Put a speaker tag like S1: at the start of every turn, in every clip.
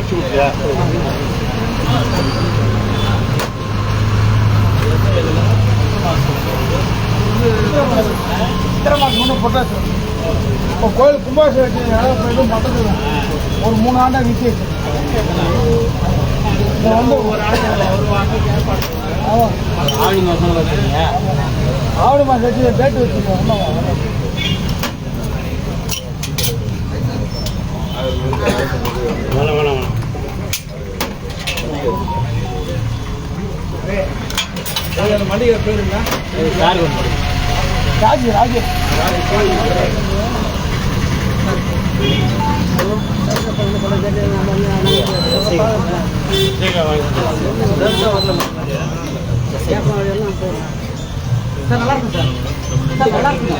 S1: வச்சு
S2: மாதம் முன்னே பொட்டாச்சு இப்போ கோயில் கும்பாபிஷேகம் எதுவும் பண்ணுறது ஒரு மூணு ஆண்டா நிற்க இதை வந்து
S1: ஆடி மாதம் வச்சுருங்க
S2: ஆவணி மாதம் வச்சு டேட்டு வச்சுருக்கோம்
S1: வேணாம் வேணாம். வேணாம்
S2: மளிகை
S1: ஒன்று
S2: ராஜு ராஜு. சார் நல்லா இருக்கும் சார். சார் நல்லா இருக்குங்க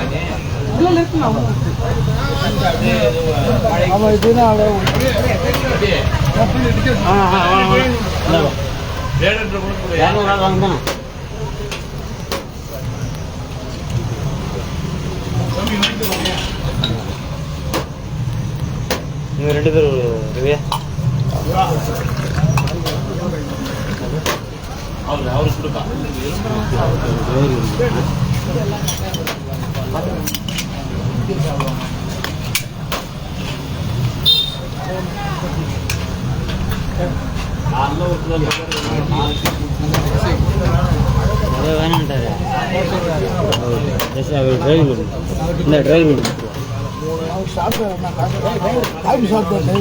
S2: இல்லை
S1: ரெண்டு பேர் ரவியா அவர் அவருக்கு கொடுப்பா. வேணான்ட்டாரு அவர் டிரைவிங் இந்த டிரைவிங்
S2: சாப்பிட்டாரா சாப்பிட்டு நான் காசு காபி சாப்பிட்டேன்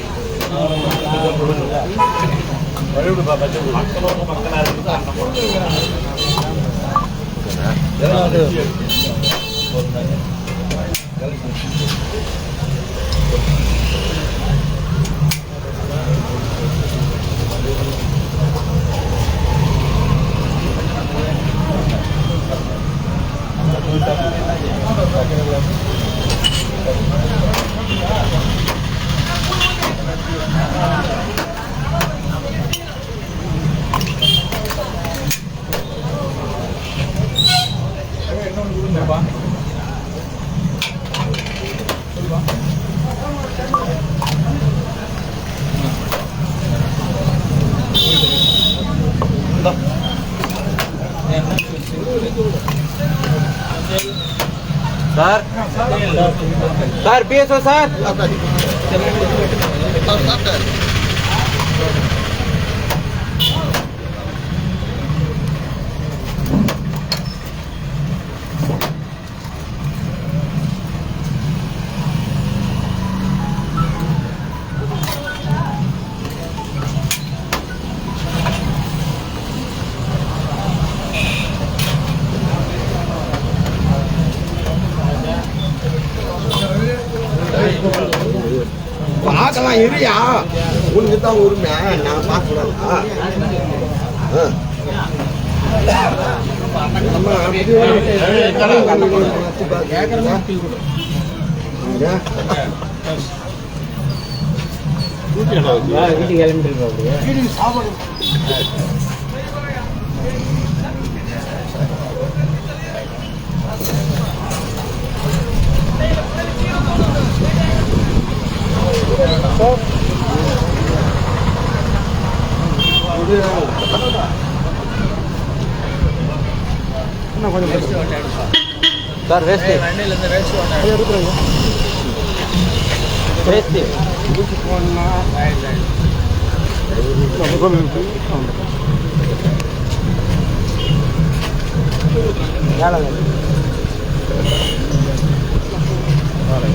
S1: அந்த பக்கத்துல. இன்னொன்று கொடுங்க. இன்னொன்று கொடுங்க
S3: சார் சார் பிஎஸ்ஓ சார்
S4: பார்க்கலாம் இருயா? உனக்கு தான் உரிமை. நான் பார்க்கக்கூடாதா? ஆ. நான் கொஞ்சம் சார் வேஸ்ட்
S1: வண்டியிலேருந்து வேஸ்ட் வாட்டர்
S2: இருக்கிறேன் வேஸ்ட்
S3: இதுக்கு போனால் வேலை
S2: வேலை